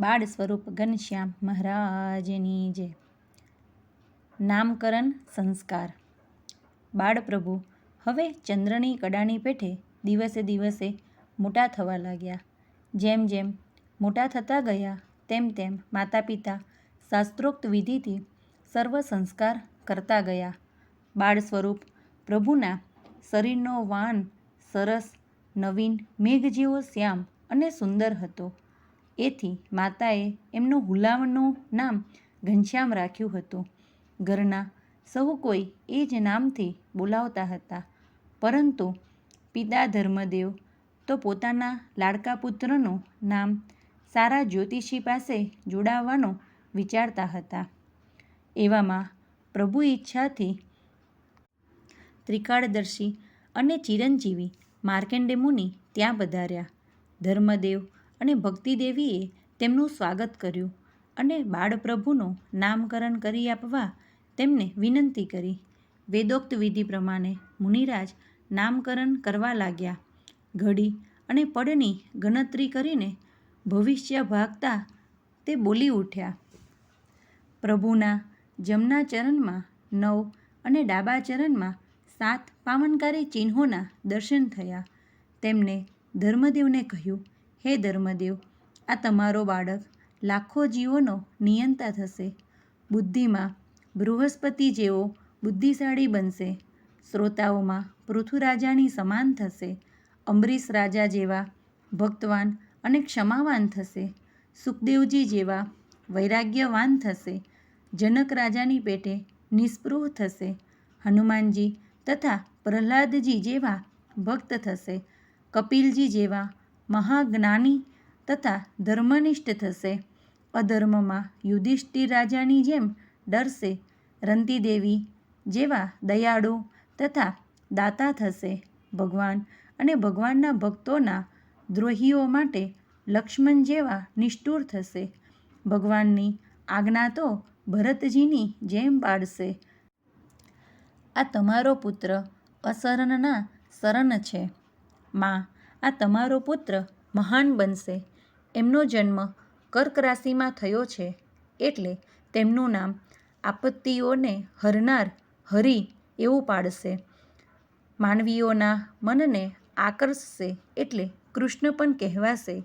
બાળ સ્વરૂપ ઘનશ્યામ મહારાજની જય. નામકરણ સંસ્કાર. બાળપ્રભુ હવે ચંદ્રની કડાની પેઠે દિવસે દિવસે મોટા થવા લાગ્યા. જેમ જેમ મોટા થતા ગયા, તેમ તેમ માતા પિતા શાસ્ત્રોક્ત વિધિથી સર્વ સંસ્કાર કરતા ગયા. બાળ સ્વરૂપ, પ્રભુના શરીરનો વાન સરસ, નવીન મેઘ જેવો શ્યામ અને સુંદર હતો. એથી માતાએ એમનું હુલામણું નામ ઘનશ્યામ રાખ્યું હતું. ઘરના સહુ કોઈ એ જ નામથી બોલાવતા હતા. પરંતુ પિતા ધર્મદેવ તો પોતાના લાડકા પુત્રનું નામ સારા જ્યોતિષી પાસે જોડાવવાનું વિચારતા હતા. એવામાં પ્રભુ ઈચ્છાથી ત્રિકાળદર્શી અને ચિરંજીવી માર્કેન્ડે મુનિ ત્યાં પધાર્યા. ધર્મદેવ અને ભક્તિદેવીએ તેમનું સ્વાગત કર્યું અને બાળપ્રભુનું નામકરણ કરી આપવા તેમને વિનંતી કરી. વેદોક્ત વિધિ પ્રમાણે મુનિરાજ નામકરણ કરવા લાગ્યા. ઘડી અને પડની ગણતરી કરીને ભવિષ્ય ભાગતા તે બોલી ઉઠ્યા. પ્રભુના જમના ચરણમાં નવ અને ડાબા ચરણમાં સાત પાવનકારી ચિહ્નોના દર્શન થયા. તેમને ધર્મદેવને કહ્યું હે ધર્મદેવ, આ તમારો બાળક લાખો જીવોનો નિયંતા થશે. બુદ્ધિમાં બૃહસ્પતિ જેવો બુદ્ધિશાળી બનશે. શ્રોતાઓમાં પૃથુરાજાની સમાન થશે. અમરીશ રાજા જેવા ભક્તવાન અને ક્ષમાવાન થશે. સુખદેવજી જેવા વૈરાગ્યવાન થશે. જનક રાજાની પેટે નિસ્પૃહ થશે. હનુમાનજી તથા પ્રહલાદજી જેવા ભક્ત થશે. કપિલજી જેવા મહાજ્ઞાની તથા ધર્મનિષ્ઠ થશે. અધર્મમાં યુધિષ્ઠિર રાજાની જેમ ડરશે, રંતીદેવી જેવા દયાળુ તથા દાતા થશે. ભગવાન અને ભગવાનના ભક્તોના દ્રોહીઓ માટે લક્ષ્મણ જેવા નિષ્ઠુર થશે. ભગવાનની આજ્ઞા તો ભરતજીની જેમ પાડશે આ તમારો પુત્ર અશરણના શરણ છે. માં આ તમારો પુત્ર મહાન બનશે. એમનો જન્મ કર્ક રાશિમાં થયો છે. એટલે તેમનું નામ આપત્તિઓને હરનાર હરિ એવું પાડશે. માનવીઓના મનને આકર્ષશે એટલે કૃષ્ણ પણ કહેવાશે.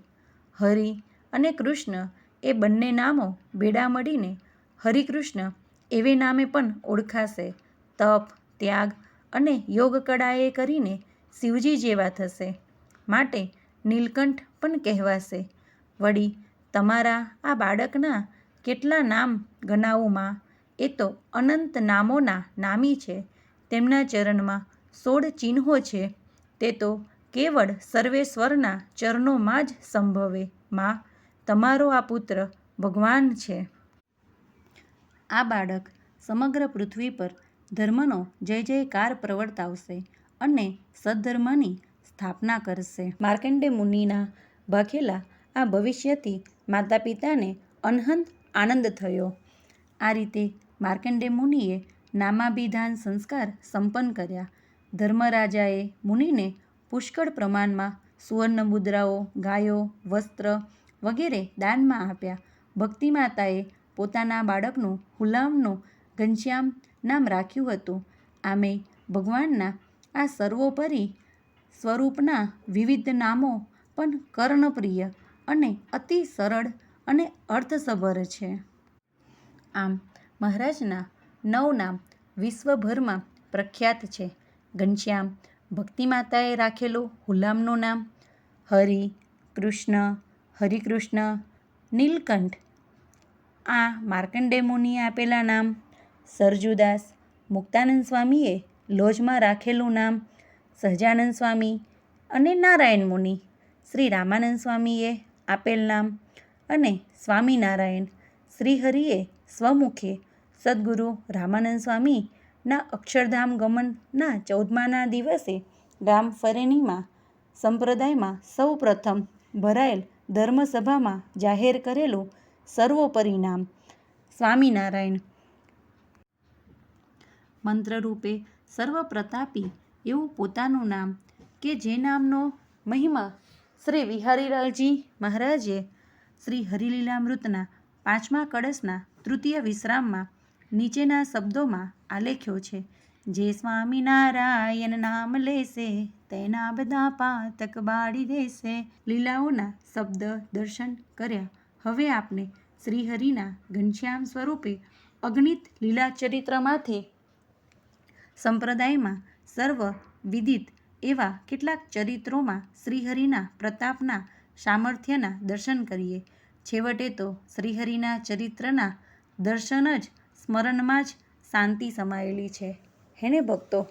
હરિ અને કૃષ્ણ એ બંને નામો ભેડા મળીને હરિકૃષ્ણ એવે નામે પણ ઓળખાશે. તપ, ત્યાગ અને યોગ કળાએ કરીને શિવજી જેવા થશે. માટે નીલકંઠ પણ કહેવાશે. વળી તમારા આ બાળકના કેટલા નામ ગણાવુંમાં એ તો અનંત નામોના નામી છે. તેમના ચરણમાં સોળ ચિહ્નો છે. તે તો કેવળ સર્વેશ્વરના ચરણોમાં જ સંભવે. માં, તમારો આ પુત્ર ભગવાન છે. આ બાળક સમગ્ર પૃથ્વી પર ધર્મનો જય જયકાર પ્રવર્તાવશે અને સદ્ધર્મની સ્થાપના કરશે. માર્કંડે મુનિના ભાખેલા આ ભવિષ્યથી માતા પિતાને અનહંત આનંદ થયો. આ રીતે માર્કંડે મુનિએ નામાભિધાન સંસ્કાર સંપન્ન કર્યા. ધર્મરાજાએ મુનિને પુષ્કળ પ્રમાણમાં સુવર્ણ મુદ્રાઓ, ગાયો, વસ્ત્ર વગેરે દાનમાં આપ્યા. ભક્તિ માતાએ પોતાના બાળકનું હુલામનું ઘનશ્યામ નામ રાખ્યું હતું. આમે ભગવાનના આ સર્વોપરી સ્વરૂપના વિવિધ નામો પણ કર્ણપ્રિય અને અતિ સરળ અને અર્થસભર છે. આમ, મહારાજના નવ નામ વિશ્વભરમાં પ્રખ્યાત છે. ઘનશ્યામ ભક્તિમાતાએ રાખેલું હુલામનું નામ, હરિ, કૃષ્ણ, હરિકૃષ્ણ, નીલકંઠ, આ માર્કંડે મુનિએ આપેલા નામ, સરજુદાસ મુક્તાનંદ સ્વામીએ લોજમાં રાખેલું નામ સહજાનંદ સ્વામી અને નારાયણ મુનિ શ્રી રામાનંદ સ્વામીએ આપેલ નામ અને સ્વામિનારાયણ શ્રીહરિએ સ્વમુખે સદગુરુ રામાનંદ સ્વામીના અક્ષરધામ ગમનના ચૌદમાના દિવસે ગામ ફરેનીમાં સંપ્રદાયમાં સૌ પ્રથમ ભરાયેલ ધર્મસભામાં જાહેર કરેલું સર્વોપરી નામ સ્વામિનારાયણ. મંત્રરૂપે સર્વપ્રતાપી એવું પોતાનું નામ કે જે નામનો મહિમા શ્રી વિહારીલાલજી મહારાજે શ્રી હરિલીલામૃતના પાંચમા કળશના તૃતીય વિશ્રામમાં નીચેના શબ્દોમાં આલેખ્યો છે. જે સ્વામિનારાયણ નામ લેશે, તેના બધા પાતક બાળી દેશે. લીલાઓના શબ્દ દર્શન કર્યા. હવે આપણે શ્રીહરિના ઘનશ્યામ સ્વરૂપે અગણિત લીલા ચરિત્રમાંથી સંપ્રદાયમાં સર્વ વિદિત એવા કેટલાક ચરિત્રોમાં શ્રીહરિના પ્રતાપના સામર્થ્યના દર્શન કરીએ. છેવટે તો શ્રીહરિના ચરિત્રના દર્શન જ સ્મરણમાં જ શાંતિ સમાયેલી છે. હેને ભક્તો?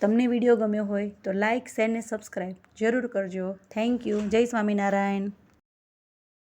તમને વીડિયો ગમ્યો હોય તો લાઇક, શેર ને સબસ્ક્રાઈબ જરૂર કરજો. Thank you. જય સ્વામિનારાયણ.